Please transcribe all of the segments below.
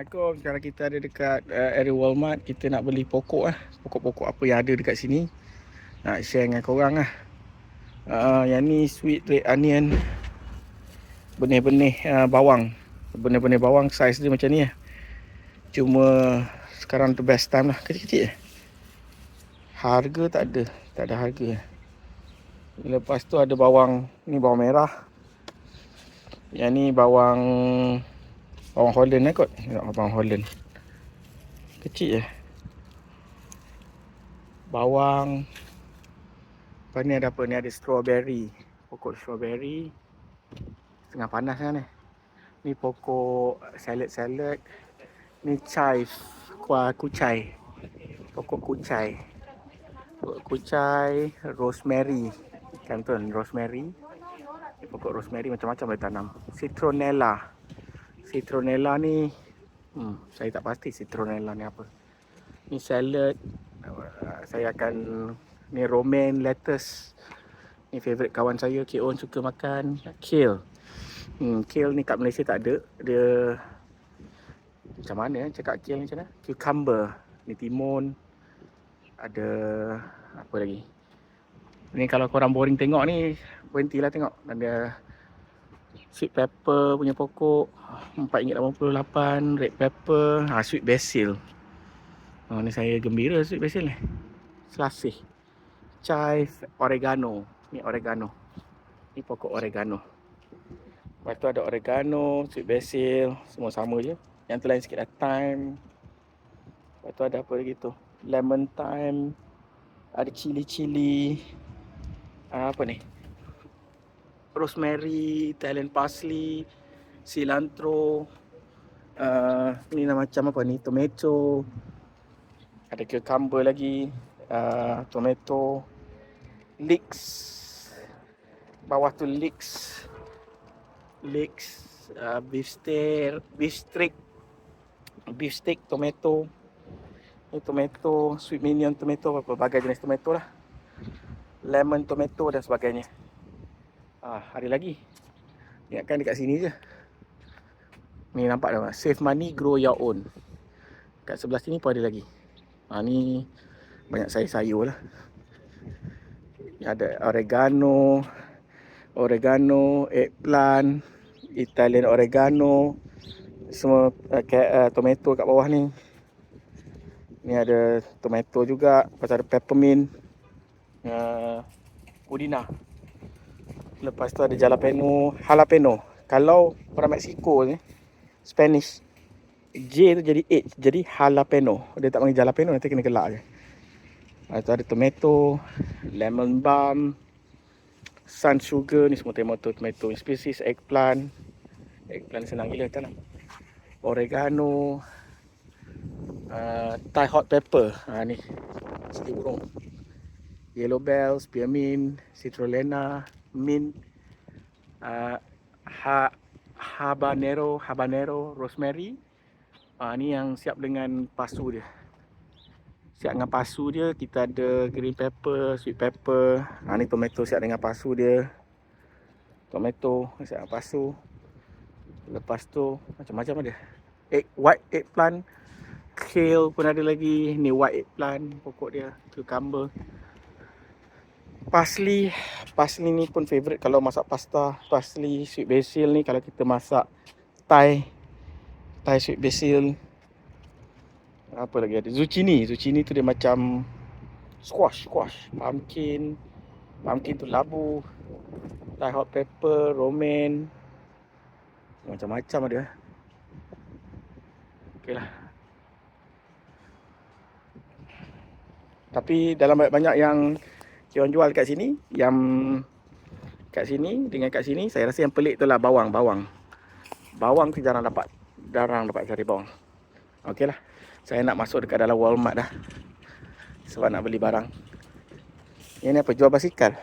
Assalamualaikum. Sekarang kita ada dekat uh, area Walmart. Kita nak beli pokok lah. Pokok-pokok apa yang ada dekat sini. Nak share dengan korang lah. Uh, yang ni sweet red onion. Benih-benih uh, bawang. Benih-benih bawang saiz dia macam ni lah. Cuma sekarang the best time lah. Kecil-kecil je. Harga tak ada. Tak ada harga. Lepas tu ada bawang. Ni bawang merah. Yang ni bawang Bawang Holland lah kot. Tengok bawang Holland Kecil je. Bawang. Lepas ni ada apa ni? Ada strawberry. Pokok strawberry. Tengah panas kan ni? Ni pokok salad-salad Ni chive Kuah kucai. Pokok kucai. Pokok kucai Rosemary. Kan tu rosemary. Pokok rosemary macam-macam boleh tanam. Citronella Citronella ni hmm, Saya tak pasti citronella ni apa. Ni salad uh, Saya akan Ni romaine lettuce. Ni favourite kawan saya K.O. suka makan Kale. Hmm, Kale ni kat Malaysia tak ada. Dia Macam mana eh cakap kale macam mana? Cucumber Ni timun Ada Apa lagi? Ni kalau korang boring tengok ni Berhentilah tengok. Ada Sweet pepper punya pokok RM4.88 Red pepper. Ha, Sweet basil. Oh, Ni saya gembira sweet basil ni. Selasih. Chive Oregano. Ni oregano. Ni pokok oregano. Lepas tu ada oregano Sweet basil Semua sama je. Yang tu lain sikit lah thyme. Lepas tu ada apa lagi tu? Lemon thyme. Ada cili-cili. Uh, Apa ni rosemary, Italian parsley, cilantro, uh, ni nama macam apa ni, tomato, ada cucumber lagi, uh, tomato, leeks, bawah tu leeks, leeks, uh, beef steak, beef steak, beef steak, tomato, ni tomato, sweet minion tomato, berbagai jenis tomato lah, lemon tomato dan sebagainya. Ah, hari lagi. Ingatkan dekat sini je. Ni nampak dah. Save money, grow your own. Kat sebelah sini pun ada lagi. Ha, ni banyak sayur-sayur lah. Ada oregano, oregano, eggplant, Italian oregano, semua uh, ke, uh, tomato kat bawah ni. Ni ada tomato juga, lepas ada peppermint, uh, udina. Lepas tu ada jalapeno, jalapeno. Kalau orang Mexico ni, Spanish, J tu jadi H, jadi jalapeno. Dia tak panggil jalapeno, nanti kena gelak je. Lepas tu ada tomato, lemon balm, sun sugar, ni semua tomato, tomato species, eggplant. Eggplant senang gila tanam. Oregano, uh, Thai hot pepper. Ha ni, burung. Yellow bell, spearmint, citrulena, mint, uh, ha, habanero, habanero, rosemary. Uh, ni yang siap dengan pasu dia. Siap dengan pasu dia, kita ada green pepper, sweet pepper. Uh, ni tomato siap dengan pasu dia. Tomato siap dengan pasu. Lepas tu macam-macam ada. Egg, white eggplant, kale pun ada lagi. Ni white eggplant, pokok dia, cucumber. Parsley, parsley ni pun favorite kalau masak pasta. Parsley, sweet basil ni kalau kita masak Thai, Thai sweet basil. Apa lagi ada? Zucchini, zucchini tu dia macam squash, squash. Pumpkin, pumpkin tu labu. Thai hot pepper, romaine. Macam-macam ada. Okey lah. Tapi dalam banyak-banyak yang Kion jual kat sini yang kat sini dengan kat sini saya rasa yang pelik tu lah bawang bawang. Bawang tu jarang dapat jarang dapat cari bawang. Okey lah. Saya nak masuk dekat dalam Walmart dah. Sebab nak beli barang. Ini apa? Jual basikal?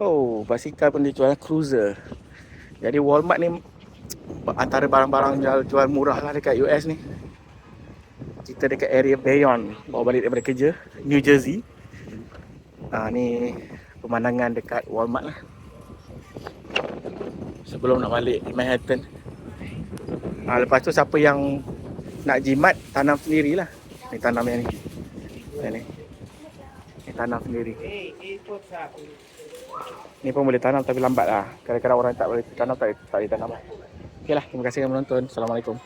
Oh basikal pun dijual. Cruiser. Jadi Walmart ni antara barang-barang jual, jual murah lah dekat US ni. Kita dekat area Bayonne bawa balik daripada kerja New Jersey Ha, ni pemandangan dekat Walmart lah. Sebelum nak balik Manhattan. Ah, lepas tu siapa yang nak jimat tanam sendirilah. Ni tanam yang ni. Yang ni. Ni tanam sendiri. Ni pun boleh tanam tapi lambat lah. Kadang-kadang orang tak boleh tanam tak, tak boleh tanam lah. Okey lah, terima kasih yang menonton. Assalamualaikum.